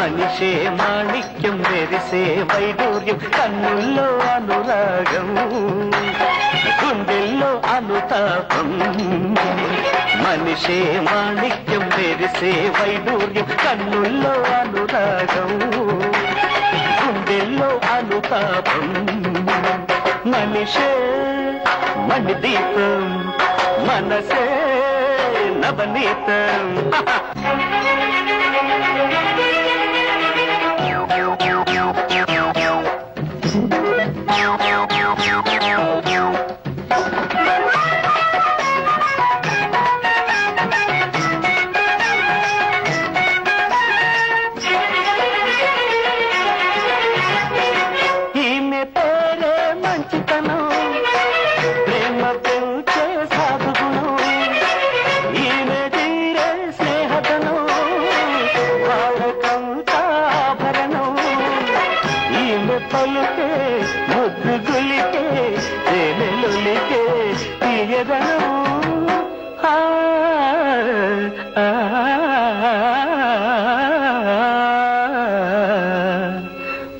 మనిషే మాణిక్యం మెరిసే వైడూర్యం కన్నుల్లో అనురాగం గుండెల్లో అనుతాపం మనిషే మాణిక్యం మెరిసే వైడూర్యం కన్నుల్లో అనురాగం గుండెల్లో అనుతాపం మనిషే మణిదీపం మనసే నవనీతం ఈమె ముద్దు గులికే తేనెలులికే తీయదనం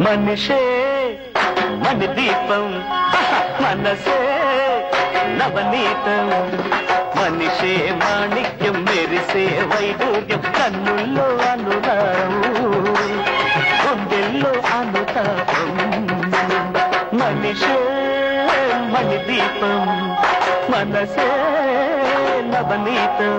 మనిషే మన దీపం మనసే నవనీతం మనిషే మాణిక్యం మెరిసే వైడూర్యం కన్నుల్లో అనురాగం మణి దీపం మనసే నవనీతం.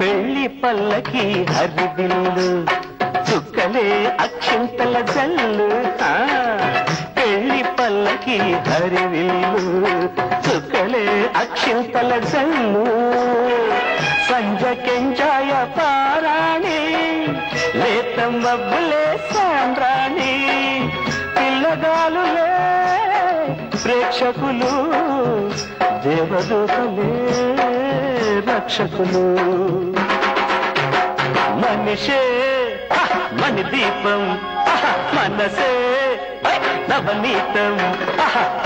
పెళ్ళి పల్లకి హరిబిల్లు చుక్కలే అక్షింతల జల్లు పెళ్ళి పల్లకి హరివిల్లు చుక్కలే అక్షింతల జల్లు. సంజ కెంజాయ పారాణి లేతం మబ్బులే సాంద్రాణి పిల్లగాలులే ప్రేక్షకులు దేవదూతలే రక్షకులు. మనిషే మణి దీపం. మనసే నవనీతం.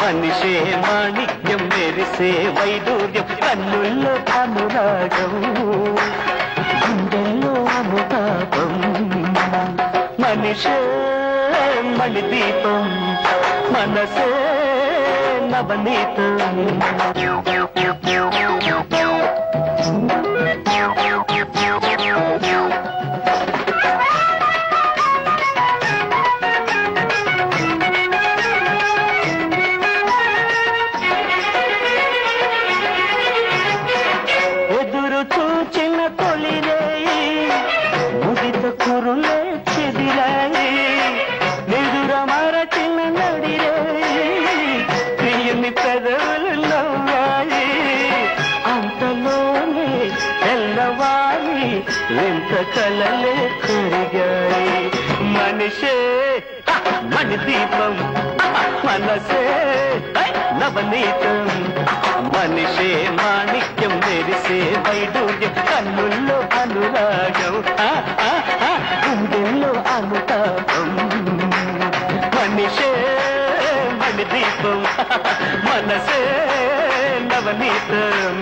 మనిషే మాణిక్యం మెరిసే వైడూర్యం కన్నుల్లో అనురాగం. గుండెల్లో అనుతాపం. మనిషే మణి దీపం. మనసే నవనీతం. Thank you. ముదిత చెదిరాయి నిదుర మరచిన నడిరేయి ప్రియుని పెదవులు నవ్వాయి. అంతలోనే తెల్లవారి ఎంత కలలే కరిగాయి. మనిషే మణి దీపం మనసే నవనీతం. మనిషే మాణిక్యం మెరిసే వైడూర్యం కన్నుల్లో అనురాగం. ఆ, అనుతాపం. మనిషే మణి దీపం మనసే నవనీతం.